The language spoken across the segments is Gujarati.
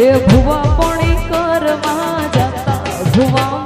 એ ભુવા પણ કરવા જતા. ભુવા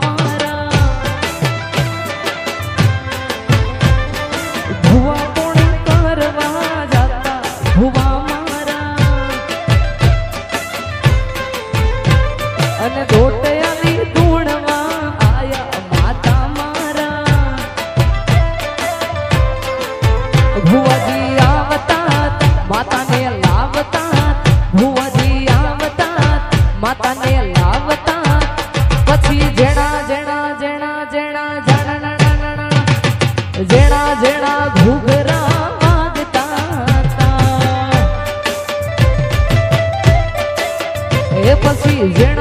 ಜಣ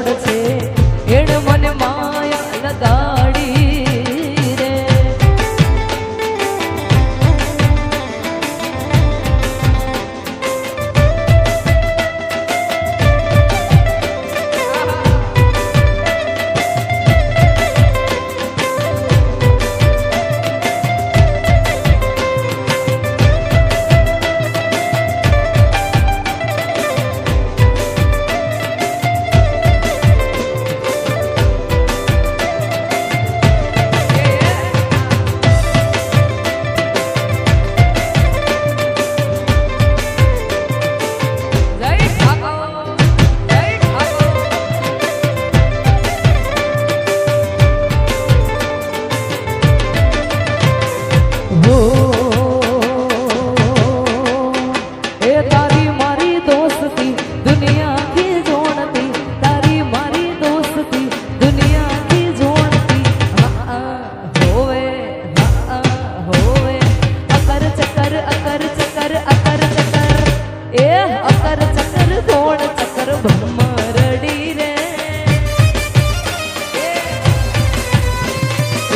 കൊടുത്ത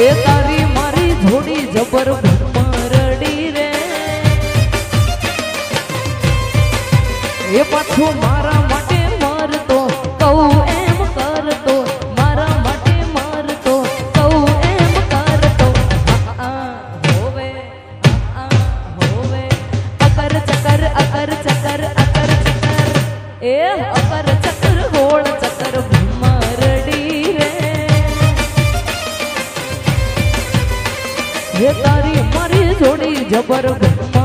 એ મારી થોડી જબર ભૂમરડી રે. એ પાછું yo por un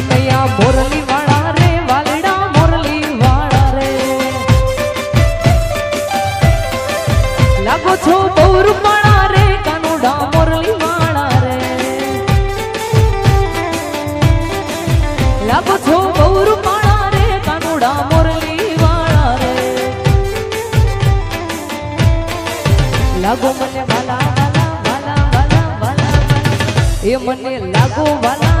કનૈયા મોરલી વાળા રે, વાલડા મોરલી વાળા રે. લાગો છો બહુ રૂપાણા રે, કાનુડા મોરલી વાળા રે. લાગો છો બહુ રૂપાણા રે, કાનુડા મોરલી વાળા રે. લાગો મને વાલા વાલા વાલા વાલા વાલા એ લાગો વાલા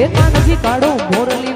શેતાનજી કાઢો મોરલી